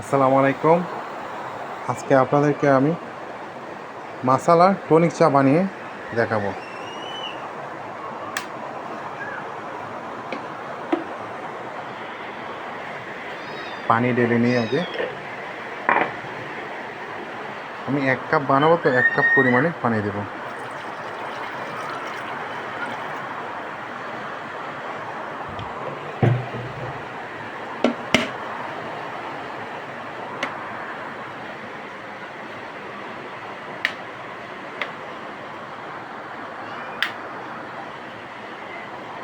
আসসালামু আলাইকুম। আজকে আপনাদেরকে আমি মাসালা টনিক চা বানিয়ে দেখাবো। পানি ঢেলে নিয়ে আগে আমি এক কাপ বানাবো তো এক কাপ পরিমাণে পানি দেবো।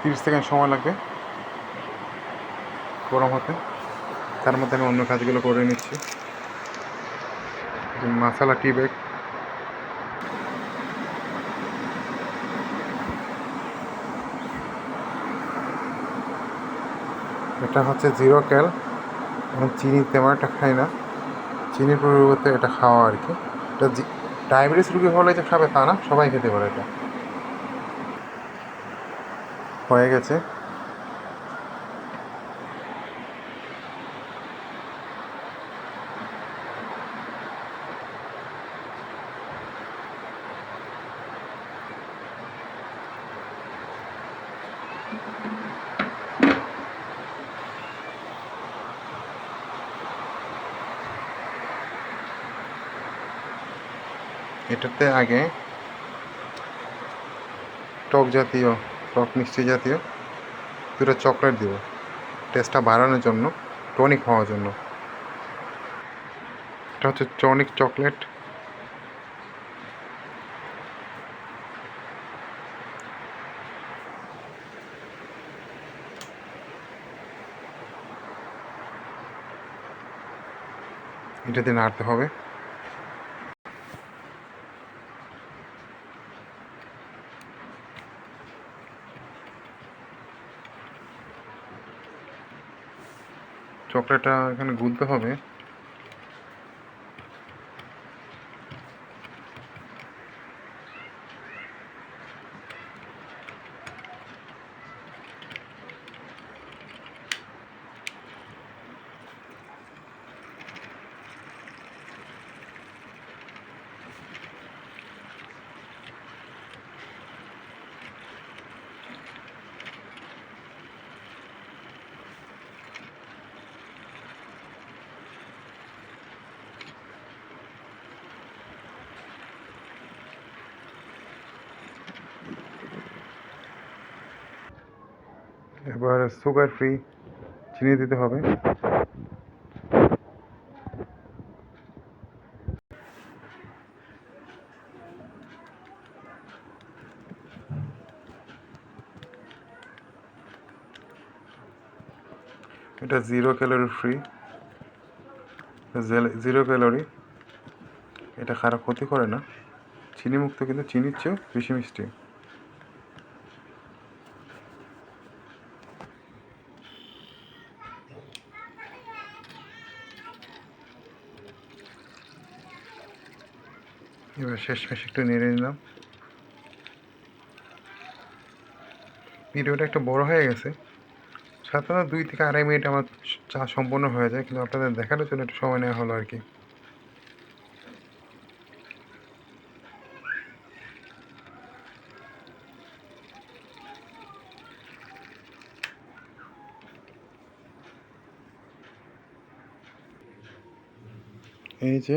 তিরিশ সেকেন্ড সময় লাগবে গরম হতে। তার মধ্যে আমি অন্য কাজগুলো করে নিচ্ছি। Masala tea bag. এটা হচ্ছে জিরো ক্যাল। আমি চিনি তেমন একটা খাই না। চিনির পরিবর্তে এটা খাওয়া আর কি। এটা ডায়াবেটিস রুগী হলে যে খাবে তা না, সবাই খেতে পারে এটা। হয়ে গেছে। এটাতে আগে টক জাতীয় টক মিষ্টি জাতীয়। দুটো চকলেট দিব। টেস্টটা বাড়ানোর জন্য টনিক হওয়ার জন্য। এটা হচ্ছে টনিক চকলেট এটা এটাতে নাড়তে হবে। চকলেটটা এখানে গুলতে হবে। এবার সুগার ফ্রি চিনি দিতে হবে। এটা zero calorie free zero calorie এটা খারাপ ক্ষতি করে না। চিনি মুক্ত কিন্তু চিনির চেয়েও বেশি মিষ্টি। এবার শেষ মেশ একটু নেড়ে নিলাম। ভিডিওটা একটু বড় হয়ে গেছে। সাধারণত দুই থেকে আড়াই মিনিট আমার চা সম্পূর্ণ হয়ে যায়, কিন্তু আপনাদের দেখানোর জন্য একটু সময় নেওয়া হলো আর কি। এই যে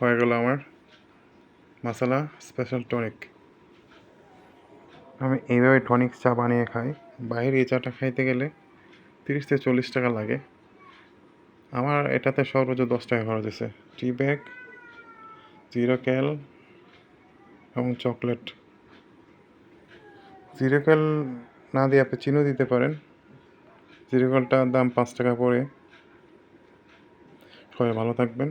হয়ে গেল আমার মশলা স্পেশাল টনিক আমি এইভাবে টনিক চা বানিয়ে খাই। বাইরে এই চাটা খাইতে গেলে তিরিশ থেকে চল্লিশ টাকা লাগে। আমার এটাতে সর্বোচ্চ দশ টাকা খরচ হয়েছে। টি ব্যাগ জিরো ক্যাল এবং চকলেট জিরো ক্যাল না দিয়ে আপনি চিনিও দিতে পারেন। জিরো ক্যালটার দাম পাঁচ টাকা পড়ে। সবাই ভালো থাকবেন।